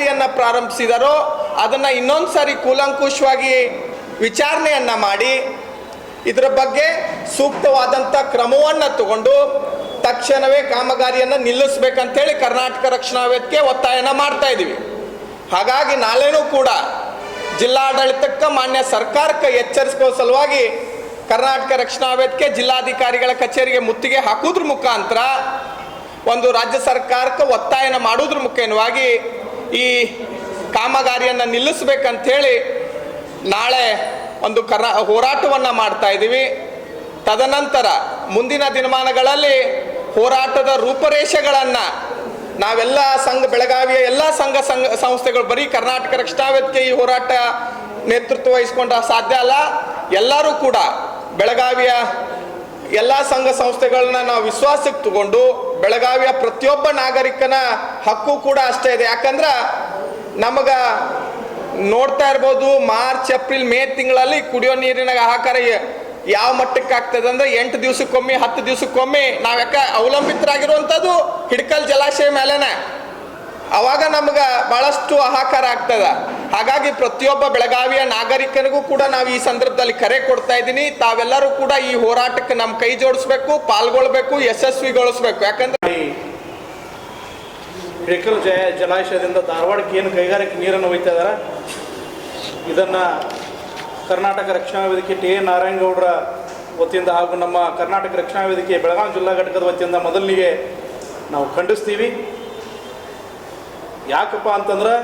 ಯಾತಕ್ಕೆಯನ್ನು ಪ್ರಾರಂಭಿಸಿದರೋ ಅದನ್ನು ಇನ್ನೊಂದು ಸಾರಿ ಕೂಲಂಕುಷವಾಗಿ ವಿಚಾರಣೆಯನ್ನು ಮಾಡಿ ಇದರ ಬಗ್ಗೆ ಸೂಕ್ತವಾದಂಥ ಕ್ರಮವನ್ನು ತಗೊಂಡು ತಕ್ಷಣವೇ ಕಾಮಗಾರಿಯನ್ನು ನಿಲ್ಲಿಸ್ಬೇಕಂತೇಳಿ ಕರ್ನಾಟಕ ರಕ್ಷಣಾ ವೇದಿಕೆ ಒತ್ತಾಯನ ಮಾಡ್ತಾ ಇದ್ದೀವಿ ಹಾಗಾಗಿ ನಾಳೆನೂ ಕೂಡ ಜಿಲ್ಲಾಡಳಿತಕ್ಕೆ ಮಾನ್ಯ ಸರ್ಕಾರಕ್ಕೆ ಎಚ್ಚರಿಸುವ ಸಲುವಾಗಿ ಕರ್ನಾಟಕ ರಕ್ಷಣಾ ವೇದಿಕೆ ಜಿಲ್ಲಾಧಿಕಾರಿಗಳ ಕಚೇರಿಗೆ ಮುತ್ತಿಗೆ ಹಾಕೋದ್ರ ಮುಖಾಂತರ ಒಂದು ರಾಜ್ಯ ಸರ್ಕಾರಕ್ಕೆ ಒತ್ತಾಯನ ಮಾಡೋದ್ರ ಮುಖೇನವಾಗಿ ಈ ಕಾಮಗಾರಿಯನ್ನು ನಿಲ್ಲಿಸ್ಬೇಕಂಥೇಳಿ ನಾಳೆ ಒಂದು ಕರ ಹೋರಾಟವನ್ನು ಮಾಡ್ತಾ ಇದ್ದೀವಿ. ತದನಂತರ ಮುಂದಿನ ದಿನಮಾನಗಳಲ್ಲಿ ಹೋರಾಟದ ರೂಪರೇಷೆಗಳನ್ನು ನಾವೆಲ್ಲ ಸಂಘ, ಬೆಳಗಾವಿಯ ಎಲ್ಲ ಸಂಘ ಸಂಘ ಸಂಸ್ಥೆಗಳು, ಬರೀ ಕರ್ನಾಟಕ ರಕ್ಷಣಾ ವೇದಿಕೆ ಈ ಹೋರಾಟ ನೇತೃತ್ವ ವಹಿಸ್ಕೊಂಡ ಸಾಧ್ಯ ಅಲ್ಲ. ಎಲ್ಲರೂ ಕೂಡ ಬೆಳಗಾವಿಯ ಎಲ್ಲ ಸಂಘ ಸಂಸ್ಥೆಗಳನ್ನ ನಾವು ವಿಶ್ವಾಸಕ್ಕೆ ತಗೊಂಡು ಬೆಳಗಾವಿಯ ಪ್ರತಿಯೊಬ್ಬ ನಾಗರಿಕನ ಹಕ್ಕು ಕೂಡ ಅಷ್ಟೇ ಇದೆ. ಯಾಕಂದ್ರೆ ನಮಗ ನೋಡ್ತಾ ಇರ್ಬೋದು, ಮಾರ್ಚ್, ಏಪ್ರಿಲ್, ಮೇ ತಿಂಗಳಲ್ಲಿ ಕುಡಿಯೋ ನೀರಿನ ಆಹಾರ ಯಾವ ಮಟ್ಟಕ್ಕೆ ಆಗ್ತದೆ ಅಂದ್ರೆ ಎಂಟು ದಿವಸಕ್ಕೊಮ್ಮೆ, ಹತ್ತು ದಿವಸಕ್ಕೊಮ್ಮೆ ನಾವು ಯಾಕೆ ಅವಲಂಬಿತರಾಗಿರುವಂಥದ್ದು ಹಿಡ್ಕಲ್ ಜಲಾಶಯ ಮೇಲೆನೆ. ಅವಾಗ ನಮ್ಗೆ ಬಹಳಷ್ಟು ಆಹಾಕಾರ ಆಗ್ತದ. ಹಾಗಾಗಿ ಪ್ರತಿಯೊಬ್ಬ ಬೆಳಗಾವಿಯ ನಾಗರಿಕನಿಗೂ ಕೂಡ ನಾವು ಈ ಸಂದರ್ಭದಲ್ಲಿ ಕರೆ ಕೊಡ್ತಾ ಇದ್ದೀನಿ. ತಾವೆಲ್ಲರೂ ಕೂಡ ಈ ಹೋರಾಟಕ್ಕೆ ನಮ್ಮ ಕೈ ಜೋಡಿಸ್ಬೇಕು, ಪಾಲ್ಗೊಳ್ಬೇಕು, ಯಶಸ್ವಿಗೊಳಿಸ್ಬೇಕು. ಯಾಕಂದ್ರೆ ಬೇಕಲ್ ಜಯ ಜಲಾಶಯದಿಂದ ಧಾರವಾಡಕ್ಕೆ ಏನು ಕೈಗಾರಿಕೆ ನೀರನ್ನು ಒಯ್ತಾ ಇದ್ದಾರೆ ಇದನ್ನು ಕರ್ನಾಟಕ ರಕ್ಷಣಾ ವೇದಿಕೆ ಟಿ ಎ ನಾರಾಯಣಗೌಡರ ವತಿಯಿಂದ ಹಾಗೂ ನಮ್ಮ ಕರ್ನಾಟಕ ರಕ್ಷಣಾ ವೇದಿಕೆ ಬೆಳಗಾವಿ ಜಿಲ್ಲಾ ಘಟಕದ ವತಿಯಿಂದ ಮೊದಲಿಗೆ ನಾವು ಖಂಡಿಸ್ತೀವಿ. ಯಾಕಪ್ಪ ಅಂತಂದ್ರೆ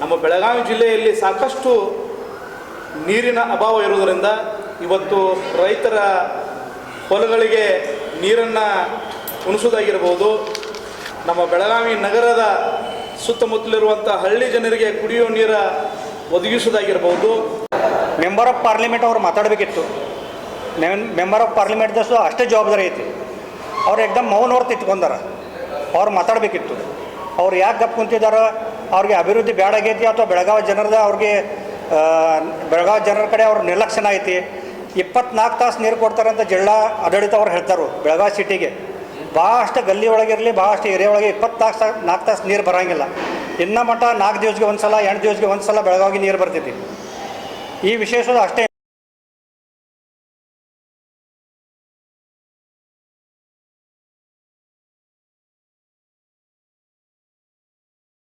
ನಮ್ಮ ಬೆಳಗಾವಿ ಜಿಲ್ಲೆಯಲ್ಲಿ ಸಾಕಷ್ಟು ನೀರಿನ ಅಭಾವ ಇರುವುದರಿಂದ ಇವತ್ತು ರೈತರ ಹೊಲಗಳಿಗೆ ನೀರನ್ನು ಉಣಿಸೋದಾಗಿರ್ಬೋದು ನಮ್ಮ ಬೆಳಗಾವಿ ನಗರದ ಸುತ್ತಮುತ್ತಲಿರುವಂಥ ಹಳ್ಳಿ ಜನರಿಗೆ ಕುಡಿಯುವ ನೀರ ಒದಗಿಸೋದಾಗಿರ್ಬೋದು ಮೆಂಬರ್ ಆಫ್ ಪಾರ್ಲಿಮೆಂಟ್ ಅವ್ರು ಮಾತಾಡಬೇಕಿತ್ತು. ಮೆಂಬರ್ ಆಫ್ ಪಾರ್ಲಿಮೆಂಟ್ದಷ್ಟು ಅಷ್ಟೇ ಜವಾಬ್ದಾರಿ ಐತಿ. ಅವ್ರು ಎಕ್ದಮ್ ಮೌನ ಹೊರ್ತು ಇಟ್ಕೊಂಡಾರ. ಅವ್ರು ಮಾತಾಡಬೇಕಿತ್ತು. ಅವ್ರು ಯಾಕೆ ಗಪ್ ಕುಂತಿದಾರ? ಅವ್ರಿಗೆ ಅಭಿವೃದ್ಧಿ ಬೇಡಾಗೈತಿ ಅಥವಾ ಬೆಳಗಾವಿ ಜನರದ ಅವ್ರಿಗೆ ಬೆಳಗಾವಿ ಜನರ ಕಡೆ ಅವ್ರ ನಿರ್ಲಕ್ಷ್ಯನ ಐತಿ. ಇಪ್ಪತ್ನಾಲ್ಕು ತಾಸು ನೀರು ಕೊಡ್ತಾರೆ ಅಂತ ಜಿಲ್ಲಾ ಆಡಳಿತ ಅವ್ರು ಹೇಳ್ತಾರೆ ಬೆಳಗಾವಿ ಸಿಟಿಗೆ. ಭಾಳಷ್ಟು ಗಲ್ಲಿ ಒಳಗಿರಲಿ ಭಾಳಷ್ಟು ಏರಿಯಾ ಒಳಗೆ ಇಪ್ಪತ್ನಾಲ್ಕು ತಾಸು, ನಾಲ್ಕು ತಾಸು ನೀರು ಬರೋಂಗಿಲ್ಲ. ಇನ್ನ ಮಟ್ಟ ನಾಲ್ಕು ದಿವಸಕ್ಕೆ ಒಂದು ಸಲ ಎಂಟು ದಿವಸಕ್ಕೆ ಒಂದು ಸಲ ಬೆಳಗಾವಿಗೆ ನೀರು ಬರ್ತೈತಿ ಈ ವಿಶೇಷದ ಅಷ್ಟೇ.